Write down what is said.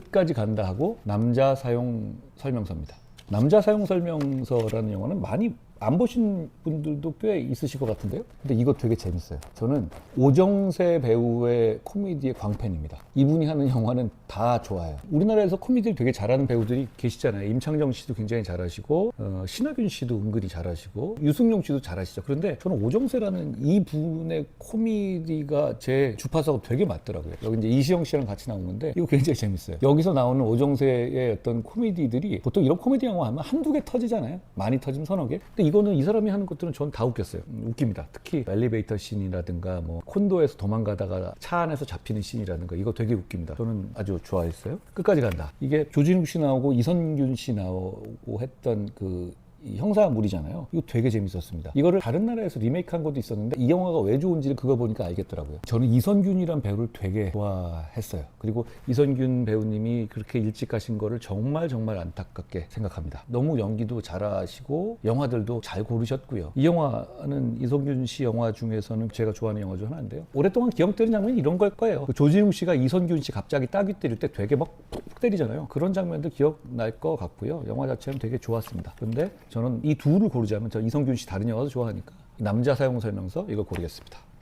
끝까지 간다 하고 남자 사용 설명서입니다. 남자 사용 설명서라는 영화는 많이 안 보신 분들도 꽤 있으실 것 같은데요. 근데 이거 되게 재밌어요. 저는 오정세 배우의 코미디의 광팬입니다. 이분이 하는 영화는 다 좋아요. 우리나라에서 코미디를 되게 잘하는 배우들이 계시잖아요. 임창정 씨도 굉장히 잘하시고 어, 신하균 씨도 은근히 잘하시고 유승용 씨도 잘하시죠. 그런데 저는 오정세라는 이 분의 코미디가 제 주파수가 되게 맞더라고요. 여기 이제 이시영 씨랑 같이 나오는데 이거 굉장히 재밌어요. 여기서 나오는 오정세의 어떤 코미디들이 보통 이런 코미디 영화 하면 한두 개 터지잖아요. 많이 터지면 서너 개. 근데 이거는 이 사람이 하는 것들은 전 다 웃겼어요. 음, 웃깁니다. 특히 엘리베이터 씬이라든가 뭐 콘도에서 도망가다가 차 안에서 잡히는 씬이라든가 이거 되게 웃깁니다. 저는 아주 좋아했어요. 끝까지 간다. 이게 조진욱 씨 나오고 이선균 씨 나오고 했던 그이 형사물이잖아요. 이거 되게 재밌었습니다. 이거를 다른 나라에서 리메이크한 것도 있었는데 이 영화가 왜 좋은지를 그거 보니까 알겠더라고요. 저는 이선균이란 배우를 되게 좋아했어요. 그리고 이선균 배우님이 그렇게 일찍 가신 거를 정말 정말 안타깝게 생각합니다. 너무 연기도 잘하시고 영화들도 잘 고르셨고요. 이 영화는 이선균 씨 영화 중에서는 제가 좋아하는 영화 중 하나인데요. 오랫동안 기억되는 장면이 이런 걸 거예요. 그 조진웅 씨가 이선균 씨 갑자기 따귀 때릴 때 되게 막 푹푹 때리잖아요. 그런 장면들 기억날 것 같고요. 영화 자체는 되게 좋았습니다. 근데 저는 이 둘을 고르자면 저 이성균 씨 다른 영화도 좋아하니까 남자 사용 설명서 이걸 고르겠습니다.